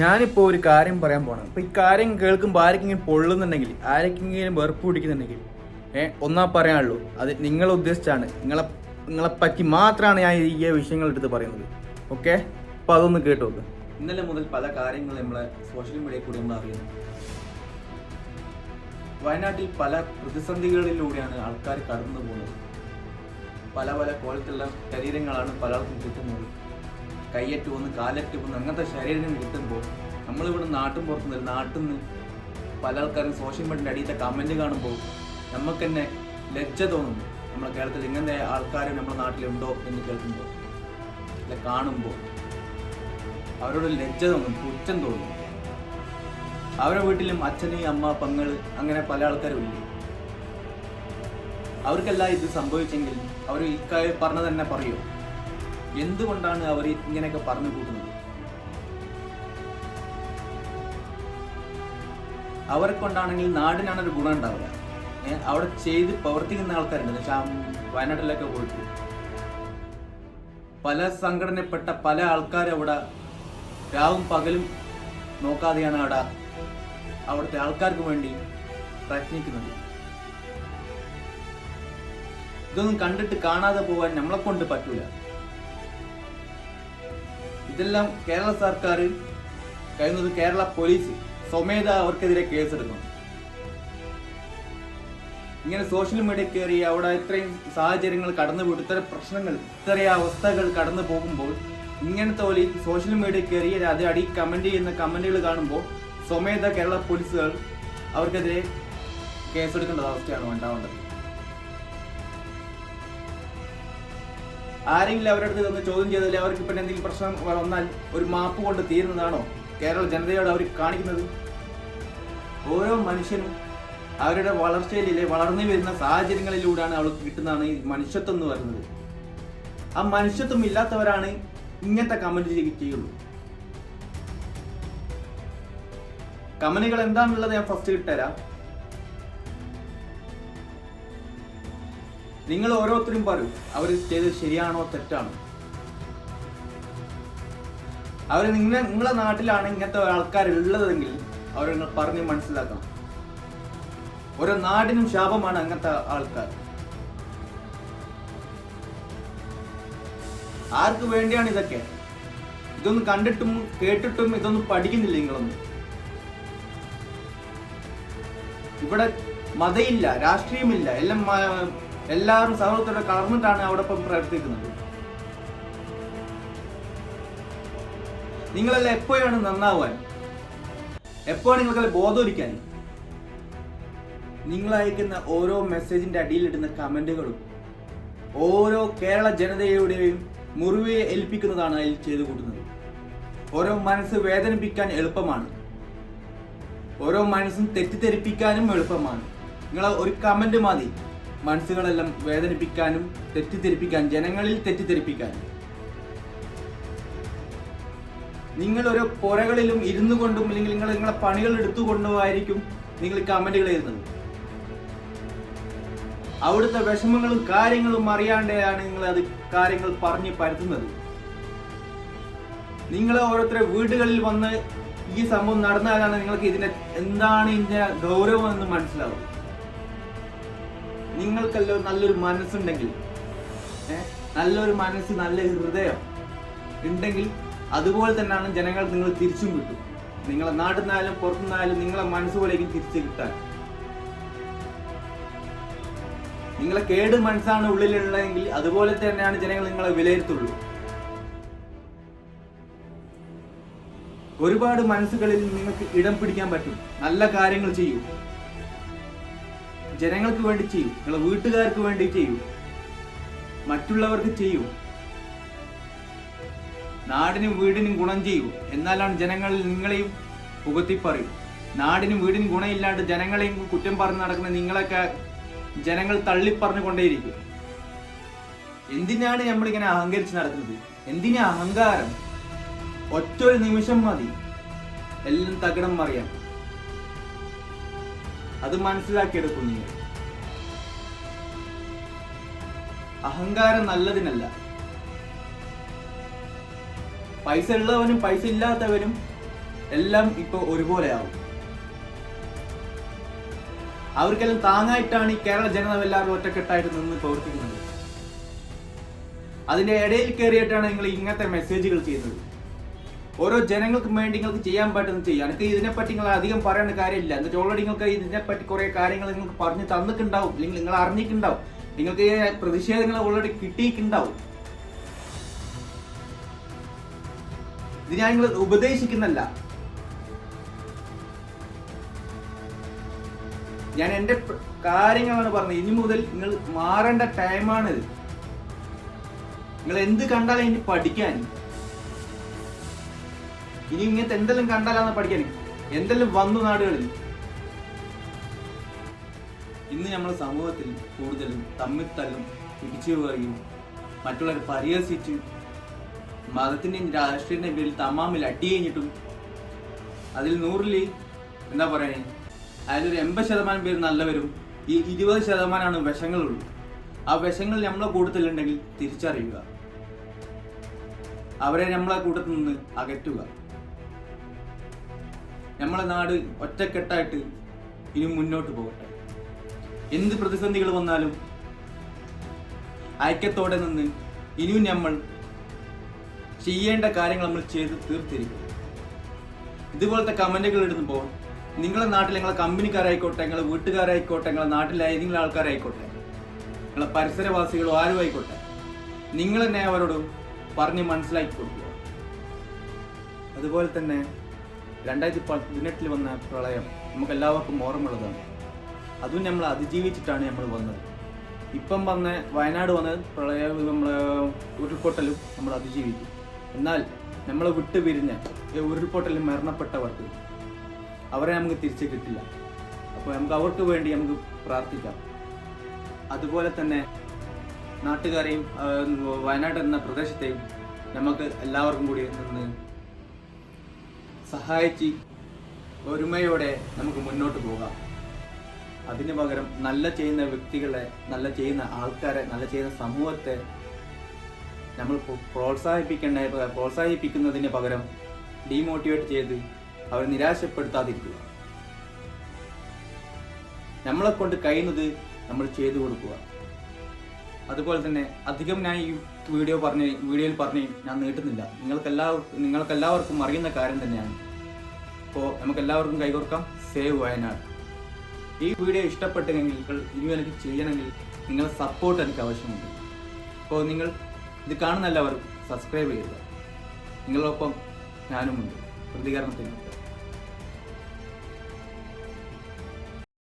ഞാനിപ്പോൾ ഒരു കാര്യം പറയാൻ പോകണം അപ്പോൾ ഈ കാര്യം കേൾക്കുമ്പോൾ ആരെങ്കിലും പൊള്ളുന്നുണ്ടെങ്കിൽ ആരെങ്കിലും വെറുപ്പ് പിടിക്കുന്നുണ്ടെങ്കിൽ ഏ ഒന്നാ പറയാനുള്ളൂ. അത് നിങ്ങൾ ഉദ്ദേശിച്ചാണ്. നിങ്ങളെ നിങ്ങളെ പറ്റി മാത്രമാണ് ഞാൻ ഈ വിഷയങ്ങൾ എടുത്ത് പറയുന്നത്. ഓക്കെ? അപ്പോൾ അതൊന്ന് കേട്ടു ഇന്നലെ മുതൽ പല കാര്യങ്ങളും നമ്മളെ സോഷ്യൽ മീഡിയയിൽ കൂടി നമ്മൾ അറിയുന്നു. വയനാട്ടിൽ പല പ്രതിസന്ധികളിലൂടെയാണ് ആൾക്കാർ കടന്നു പോകുന്നത് പല പല കോലത്തിലുള്ള ശരീരങ്ങളാണ് പലർക്കും കിട്ടുന്നത്. കൈയറ്റ് പോകുന്നു കാലറ്റ് പോകുന്നു അങ്ങനത്തെ ശരീരം കിട്ടുമ്പോൾ നമ്മളിവിടെ നാട്ടും പുറത്തു നിന്ന് നാട്ടിൽ നിന്ന് പല ആൾക്കാരും സോഷ്യൽ മീഡിയന്റെ അടിയത്തെ കമന്റ് കാണുമ്പോൾ നമുക്ക് തന്നെ ലജ്ജ തോന്നുന്നു നമ്മുടെ കേരളത്തിൽ ഇങ്ങനത്തെ ആൾക്കാർ നമ്മുടെ നാട്ടിലുണ്ടോ എന്ന് കേൾക്കുമ്പോൾ അല്ല കാണുമ്പോൾ അവരോട് ലജ്ജ തോന്നും പുച്ഛം തോന്നും. അവരുടെ വീട്ടിലും അച്ഛന് അമ്മ പങ്ങൾ അങ്ങനെ പല ആൾക്കാരും ഇല്ലേ? അവർക്കെല്ലാം ഇത് സംഭവിച്ചെങ്കിൽ അവർ ഇക്കാര്യം പറഞ്ഞു തന്നെ പറയൂ? എന്തുകൊണ്ടാണ് അവർ ഇങ്ങനെയൊക്കെ പറഞ്ഞു കൂട്ടുന്നത്? അവരെ കൊണ്ടാണെങ്കിൽ നാടിനാണ് ഒരു ഗുണം ഉണ്ടാവില്ല അവിടെ ചെയ്ത് പ്രവർത്തിക്കുന്ന ആൾക്കാരുണ്ട്. പക്ഷെ വയനാട്ടിലൊക്കെ പോയിട്ട്. പല സംഘടനപ്പെട്ട പല ആൾക്കാരും അവിടെ രാവും പകലും നോക്കാതെയാണ് അവിടെ അവിടുത്തെ ആൾക്കാർക്ക് വേണ്ടി പ്രയത്നിക്കുന്നത്. ഇതൊന്നും കണ്ടിട്ട് കാണാതെ പോകാൻ നമ്മളെ കൊണ്ട് പറ്റൂല. ഇതെല്ലാം കേരള സർക്കാർ കഴിയുന്നത് കേരള പോലീസ് സ്വമേധ അവർക്കെതിരെ കേസെടുക്കണം. ഇങ്ങനെ സോഷ്യൽ മീഡിയ കയറി അവിടെ ഇത്രയും സാഹചര്യങ്ങൾ കടന്നു പോയിട്ട് ഇത്ര പ്രശ്നങ്ങൾ ഇത്രയും അവസ്ഥകൾ കടന്നു പോകുമ്പോൾ ഇങ്ങനത്തെ പോലെ സോഷ്യൽ മീഡിയ കയറി അത് അടി കമന്റ് ചെയ്യുന്ന കമന്റുകൾ കാണുമ്പോൾ സ്വമേധ കേരള പോലീസുകൾ അവർക്കെതിരെ കേസെടുക്കേണ്ട അവസ്ഥയാണ് ഉണ്ടാവേണ്ടത്. ആരെങ്കിലും അവരുടെ അടുത്ത് ചോദ്യം ചെയ്താൽ അവർക്ക് ഇപ്പം എന്തെങ്കിലും പ്രശ്നം വന്നാൽ ഒരു മാപ്പ് കൊണ്ട് തീരുന്നതാണോ? കേരള ജനതയോട് അവർ കാണിക്കുന്നത്? ഓരോ മനുഷ്യനും അവരുടെ വളർച്ചയിലെ വളർന്നു വരുന്ന സാഹചര്യങ്ങളിലൂടെയാണ് അവൾക്ക് കിട്ടുന്നതാണ് ഈ മനുഷ്യത്വം എന്ന് പറയുന്നത്. ആ മനുഷ്യത്വം ഇല്ലാത്തവരാണ് ഇങ്ങനത്തെ കമന്റ് ചെയ്യുള്ളൂ. കമന്റുകൾ എന്താണെന്നുള്ളത് ഞാൻ ഫസ്റ്റ് ഇട്ടുതരാം നിങ്ങൾ ഓരോരുത്തരും പറയും അവർ ചെയ്തത് ശരിയാണോ തെറ്റാണോ? അവർ നിങ്ങളെ നിങ്ങളെ നാട്ടിലാണ് ഇങ്ങനത്തെ ആൾക്കാരുള്ളതെങ്കിൽ അവർ നിങ്ങൾ പറഞ്ഞ് മനസ്സിലാക്കണം. ഓരോ നാടിനും ശാപമാണ് അങ്ങനത്തെ ആൾക്കാർ. ആർക്ക് വേണ്ടിയാണ് ഇതൊക്കെ? ഇതൊന്നും കണ്ടിട്ടും കേട്ടിട്ടും ഇതൊന്നും പഠിക്കുന്നില്ല നിങ്ങളൊന്നും. ഇവിടെ മതയില്ല രാഷ്ട്രീയമില്ല എല്ലാം എല്ലാവരും സൗഹൃദത്തോടെ കലർന്നിട്ടാണ് അവിടെ ഇപ്പം പ്രവർത്തിക്കുന്നത്. നിങ്ങളെല്ലാം എപ്പോഴാണ് നന്നാവാൻ എപ്പോഴാണ് നിങ്ങൾക്കല്ല ബോധമൊരിക്കാൻ നിങ്ങൾ അയക്കുന്ന ഓരോ മെസ്സേജിന്റെ അടിയിലിടുന്ന കമന്റുകളും ഓരോ കേരള ജനതയുടെയും മുറിവെ ഏൽപ്പിക്കുന്നതാണ് അതിൽ ചെയ്തു കൂട്ടുന്നത്. ഓരോ മനസ്സ് വേദനിപ്പിക്കാൻ എളുപ്പമാണ്. ഓരോ മനസ്സും തെറ്റിദ്ധരിപ്പിക്കാനും എളുപ്പമാണ്. നിങ്ങൾ ഒരു കമന്റ് മതി. മനസ്സുകളെല്ലാം വേദനിപ്പിക്കാനും തെറ്റിദ്ധരിപ്പിക്കാൻ ജനങ്ങളിൽ തെറ്റിദ്ധരിപ്പിക്കാനും. നിങ്ങൾ ഓരോ പുറകളിലും ഇരുന്നു കൊണ്ടും അല്ലെങ്കിൽ നിങ്ങൾ നിങ്ങളെ പണികൾ എടുത്തുകൊണ്ടുമായിരിക്കും നിങ്ങൾ കമന്റുകൾ എഴുതുന്നത്. അവിടുത്തെ വിഷമങ്ങളും കാര്യങ്ങളും അറിയാണ്ടാണ് നിങ്ങൾ അത് കാര്യങ്ങൾ പറഞ്ഞ് പരത്തുന്നത്. നിങ്ങൾ ഓരോരുത്തരെ വീടുകളിൽ വന്ന് ഈ സംഭവം നടന്നാലാണ് നിങ്ങൾക്ക് ഇതിന്റെ എന്താണ് ഇതിന്റെ ഗൗരവം എന്ന് മനസ്സിലാവും നിങ്ങൾക്കല്ലോ നല്ലൊരു മനസ്സുണ്ടെങ്കിൽ നല്ലൊരു മനസ്സ് നല്ല ഹൃദയം ഉണ്ടെങ്കിൽ അതുപോലെ തന്നെയാണ് ജനങ്ങൾ നിങ്ങൾ തിരിച്ചും കിട്ടും. നിങ്ങളെ നാട്ടിൽ നിന്നായാലും പുറത്തുനിന്നായാലും നിങ്ങളെ മനസ്സുപോലേക്കും തിരിച്ചു കിട്ടാൻ. നിങ്ങളെ കേട് മനസ്സാണ് ഉള്ളിലുള്ളതെങ്കിൽ അതുപോലെ തന്നെയാണ് ജനങ്ങൾ നിങ്ങളെ വിലയിരുത്തുള്ളൂ. ഒരുപാട് മനസ്സുകളിൽ നിങ്ങൾക്ക് ഇടം പിടിക്കാൻ പറ്റും. നല്ല കാര്യങ്ങൾ ചെയ്യൂ. ജനങ്ങൾക്ക് വേണ്ടി ചെയ്യൂ. നിങ്ങളെ വീട്ടുകാർക്ക് വേണ്ടി ചെയ്യൂ. മറ്റുള്ളവർക്ക് ചെയ്യൂ. നാടിനും വീടിനും ഗുണം ചെയ്യൂ. എന്നാലാണ് ജനങ്ങൾ നിങ്ങളെയും പുകത്തി പറയും നാടിനും വീടിനും ഗുണമില്ലാണ്ട് ജനങ്ങളെയും കുറ്റം പറഞ്ഞ് നടക്കുന്ന നിങ്ങളൊക്കെ ജനങ്ങൾ തള്ളിപ്പറഞ്ഞുകൊണ്ടേയിരിക്കും. എന്തിനാണ് നമ്മളിങ്ങനെ അഹങ്കരിച്ച് നടക്കുന്നത്? എന്തിനാ അഹങ്കാരം? ഒറ്റൊരു നിമിഷം മതി. എല്ലാം തകിടം മറിയാം അത് മനസ്സിലാക്കിയെടുക്കും നിങ്ങൾ അഹങ്കാരം നല്ലതിനല്ല. പൈസ ഉള്ളവനും പൈസ ഇല്ലാത്തവനും എല്ലാം ഇപ്പോൾ ഒരുപോലെയാവും. അവർക്കെല്ലാം താങ്ങായിട്ടാണ് ഈ കേരള ജനത എല്ലാവരും ഒറ്റക്കെട്ടായിട്ട് നിന്ന് പ്രവർത്തിക്കുന്നത്. അതിന്റെ ഇടയിൽ കയറിയിട്ടാണ് നിങ്ങൾ ഇങ്ങനത്തെ മെസ്സേജുകൾ ചെയ്യുന്നത്. ഓരോ ജനങ്ങൾക്ക് വേണ്ടി നിങ്ങൾക്ക് ചെയ്യാൻ പറ്റുന്ന ചെയ്യാം. എനിക്ക് ഇതിനെപ്പറ്റി നിങ്ങൾ അധികം പറയേണ്ട കാര്യമില്ല. എന്നിട്ട് ഓൾറെഡി നിങ്ങൾക്ക് ഇതിനെപ്പറ്റി കുറെ കാര്യങ്ങൾ നിങ്ങൾക്ക് പറഞ്ഞു തന്നിട്ടുണ്ടാവും. അല്ലെങ്കിൽ നിങ്ങൾ അറിഞ്ഞിട്ടുണ്ടാവും. നിങ്ങൾക്ക് പ്രതിഷേധങ്ങൾ ഓൾറെഡി കിട്ടിയിട്ടുണ്ടാവും. ഇത് ഞാൻ നിങ്ങൾ ഉപദേശിക്കുന്നല്ല ഞാൻ എന്റെ കാര്യങ്ങളാണ് പറഞ്ഞത്. ഇനി മുതൽ നിങ്ങൾ മാറേണ്ട ടൈമാണിത് നിങ്ങൾ എന്ത് കണ്ടാലും ഇനി പഠിക്കാൻ. ഇനി ഇങ്ങനത്തെ എന്തെല്ലാം കണ്ടാലാന്ന് പഠിക്കാൻ? എന്തെല്ലാം വന്നു നാടുകളിൽ? ഇന്ന് നമ്മുടെ സമൂഹത്തിൽ കൂടുതലും തമ്മിൽ തല്ലും പിടിച്ചു പറയും മറ്റുള്ളവരെ പരിഹസിച്ച് മതത്തിന്റെയും രാഷ്ട്രീയത്തിന്റെയും പേരിൽ തമാമിൽ അടി കഴിഞ്ഞിട്ടും അതിൽ നൂറിൽ എന്താ പറയുക അതിലൊരു എൺപത് ശതമാനം പേര് നല്ലവരും ഈ ഇരുപത് ശതമാനമാണ് വിഷങ്ങളുള്ളൂ. ആ വിഷങ്ങൾ നമ്മളെ കൂട്ടത്തിലുണ്ടെങ്കിൽ തിരിച്ചറിയുക. അവരെ നമ്മളെ കൂട്ടത്തിൽ നിന്ന് അകറ്റുക. നമ്മളെ നാട് ഒറ്റക്കെട്ടായിട്ട് ഇനി മുന്നോട്ട് പോകട്ടെ. എന്ത് പ്രതിസന്ധികൾ വന്നാലും ഐക്യത്തോടെ നിന്ന് ഇനിയും നമ്മൾ ചെയ്യേണ്ട കാര്യങ്ങൾ നമ്മൾ ചെയ്ത് തീർത്തിരിക്കും. ഇതുപോലത്തെ കമന്റുകൾ ഇടുമ്പോൾ നിങ്ങളുടെ നാട്ടിൽ നിങ്ങളെ കമ്പനിക്കാരായിക്കോട്ടെ നിങ്ങളെ വീട്ടുകാരായിക്കോട്ടെ നിങ്ങളെ നാട്ടിലെ ഏതെങ്കിലും ആൾക്കാരായിക്കോട്ടെ നിങ്ങളെ പരിസരവാസികളോ ആരും ആയിക്കോട്ടെ നിങ്ങൾ തന്നെ അവരോട് പറഞ്ഞ് മനസ്സിലാക്കി കൊടുക്കുക. അതുപോലെ തന്നെ രണ്ടായിരത്തി പതിനെട്ടിൽ വന്ന പ്രളയം നമുക്ക് എല്ലാവർക്കും ഓർമ്മയുള്ളതാണ്. അതും നമ്മൾ അതിജീവിച്ചിട്ടാണ് നമ്മൾ വന്നത്. ഇപ്പം വന്ന വയനാട് വന്ന പ്രളയ നമ്മൾ ഉരുൾപൊട്ടലും നമ്മൾ അതിജീവിക്കും എന്നാൽ നമ്മൾ വിട്ടു പിരിഞ്ഞ ഈ ഉരുൾപൊട്ടലിൽ മരണപ്പെട്ടവർക്ക് അവരെ നമുക്ക് തിരിച്ചു കിട്ടില്ല. അപ്പോൾ നമുക്ക് അവർക്ക് വേണ്ടി നമുക്ക് പ്രാർത്ഥിക്കാം. അതുപോലെ തന്നെ നാട്ടുകാരെയും വയനാട് എന്ന പ്രദേശത്തെയും നമുക്ക് എല്ലാവർക്കും കൂടി നിന്ന് സഹായിച്ച് ഒരുമയോടെ നമുക്ക് മുന്നോട്ട് പോകാം. അതിന് പകരം നല്ല ചെയ്യുന്ന വ്യക്തികളെ നല്ല ചെയ്യുന്ന ആൾക്കാരെ നല്ല ചെയ്യുന്ന സമൂഹത്തെ നമ്മൾ പ്ര- പ്രോത്സാഹിപ്പിക്കേണ്ട പ്രോത്സാഹിപ്പിക്കുന്നതിന് പകരം ഡീമോട്ടിവേറ്റ് ചെയ്ത് അവരെ നിരാശപ്പെടുത്താതിരിക്കുക. നമ്മളെ കൊണ്ട് കഴിയുന്നത് നമ്മൾ ചെയ്തു കൊടുക്കുക. അതുപോലെ തന്നെ അധികം ഞാൻ ഈ വീഡിയോ പറഞ്ഞ് വീഡിയോയിൽ പറഞ്ഞ് ഞാൻ നീട്ടുന്നില്ല. നിങ്ങൾക്കെല്ലാവർക്കും നിങ്ങൾക്കെല്ലാവർക്കും അറിയുന്ന കാര്യം തന്നെയാണ്. അപ്പോൾ നമുക്ക് എല്ലാവർക്കും കൈകോർക്കാം. സേവ് വയനാട്. ഈ വീഡിയോ ഇഷ്ടപ്പെട്ടെങ്കിൽ ഇനി എനിക്ക് ചെയ്യണമെങ്കിൽ നിങ്ങളുടെ സപ്പോർട്ട് എനിക്ക് ആവശ്യമുണ്ട്. അപ്പോൾ നിങ്ങൾ ഇത് കാണുന്ന എല്ലാവരും സബ്സ്ക്രൈബ് ചെയ്യുക. നിങ്ങളൊപ്പം ഞാനുമുണ്ട്. പ്രതികരണത്തിന്